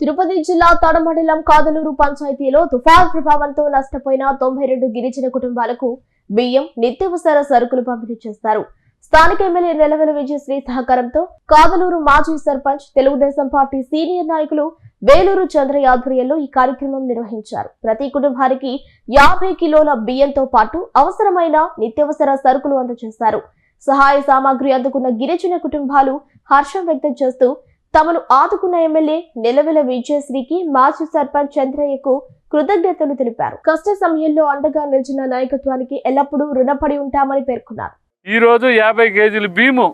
తిరుపతి జిల్లా తడమండలం కాదలూరు పంచాయతీలో తుఫాన్ ప్రభావంతో నష్టపోయిన తొంభై రెండు గిరిజన కుటుంబాలకు బియ్యం నిత్యావసర సరుకులు పంపిణీ చేస్తారు. స్థానిక ఎమ్మెల్యే నెలవెల విజయశ్రీ సహకారంతో కాదలూరు మాజీ సర్పంచ్ తెలుగుదేశం పార్టీ సీనియర్ నాయకులు వేలూరు చంద్రయ్య ఆధ్వర్యంలో ఈ కార్యక్రమం నిర్వహించారు. ప్రతి కుటుంబానికి యాభై కిలోల బియ్యంతో పాటు అవసరమైన నిత్యావసర సరుకులు అందజేశారు. సహాయ సామాగ్రి అందుకున్న గిరిజన కుటుంబాలు హర్షం వ్యక్తం చేస్తూ తమను ఆదుకున్న ఎమ్మెల్యే నెలవెల విజయశ్రీకి మాజీ సర్పంచ్ చంద్రయ్యకు కృతజ్ఞతలు తెలిపారు. కష్ట సమయంలో అండగా నిలిచిన నాయకత్వానికి ఎల్లప్పుడూ రుణపడి ఉంటామని పేర్కొన్నారు. ఈరోజు యాభై కేజీలు బియ్యము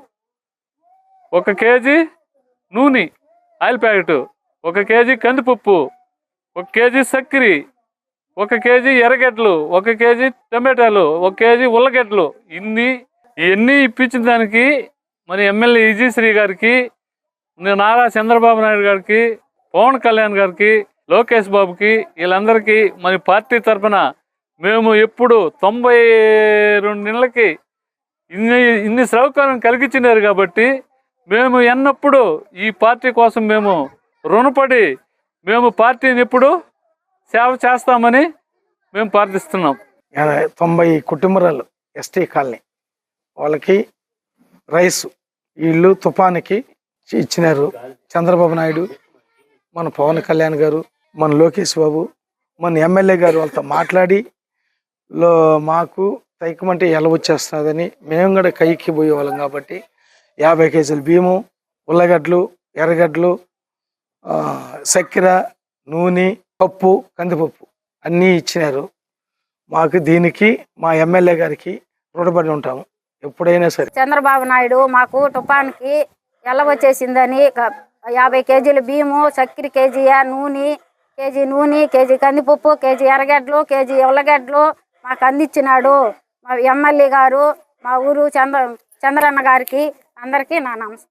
ఒక కేజీ నూనె ఆయిల్ ప్యాకెట్ ఒక కేజీ కందిపప్పు ఒక కేజీ చక్కెర ఒక కేజీ ఎర్రగడ్డలు ఒక కేజీ టమాటాలు ఒక కేజీ ఉల్లగడ్డలు. ఇన్ని ఇవన్నీ ఇప్పించిన దానికి మరి ఎమ్మెల్యే విజయశ్రీ గారికి నారా చంద్రబాబు నాయుడు గారికి పవన్ కళ్యాణ్ గారికి లోకేష్ బాబుకి వీళ్ళందరికీ మరి పార్టీ తరఫున మేము ఎప్పుడు తొంభై రెండు నెలలకి ఇన్ని ఇన్ని సౌకర్యం కలిగించినారు కాబట్టి మేము ఎన్నప్పుడు ఈ పార్టీ కోసం మేము రుణపడి మేము పార్టీని ఎప్పుడు సేవ చేస్తామని మేము ప్రార్థిస్తున్నాం. తొంభై కుటుంబరాలు ఎస్టీ కాలనీ వాళ్ళకి రైస్ వీళ్ళు తుఫానికి ఇచ్చినారు. చంద్రబాబు నాయుడు మన పవన్ కళ్యాణ్ గారు మన లోకేష్ బాబు మన ఎమ్మెల్యే గారు వాళ్ళతో మాట్లాడి లో మాకు తైకమంటే ఎలా వచ్చేస్తుందని మేము కూడా కైకి పోయేవాళ్ళం కాబట్టి యాభై కేజీల బియ్యము ఉల్లగడ్డలు ఎర్రగడ్డలు చక్కెర నూనె పప్పు కందిపప్పు అన్నీ ఇచ్చినారు. మాకు దీనికి మా ఎమ్మెల్యే గారికి రుణపడి ఉంటాము. ఎప్పుడైనా సరే. చంద్రబాబు నాయుడు మాకు తుఫాన్కి ఎల్ల వచ్చేసిందని యాభై కేజీల బియ్యము చక్కెర కేజీయా నూనె కేజీ నూనె కేజీ కందిపప్పు కేజీ ఎర్రగడ్డలు కేజీ ఉల్లగడ్డలు మాకు అందించినాడు మా ఎమ్మెల్యే గారు మా ఊరు చంద్ర చంద్రన్న గారికి అందరికీ నా నమస్కారం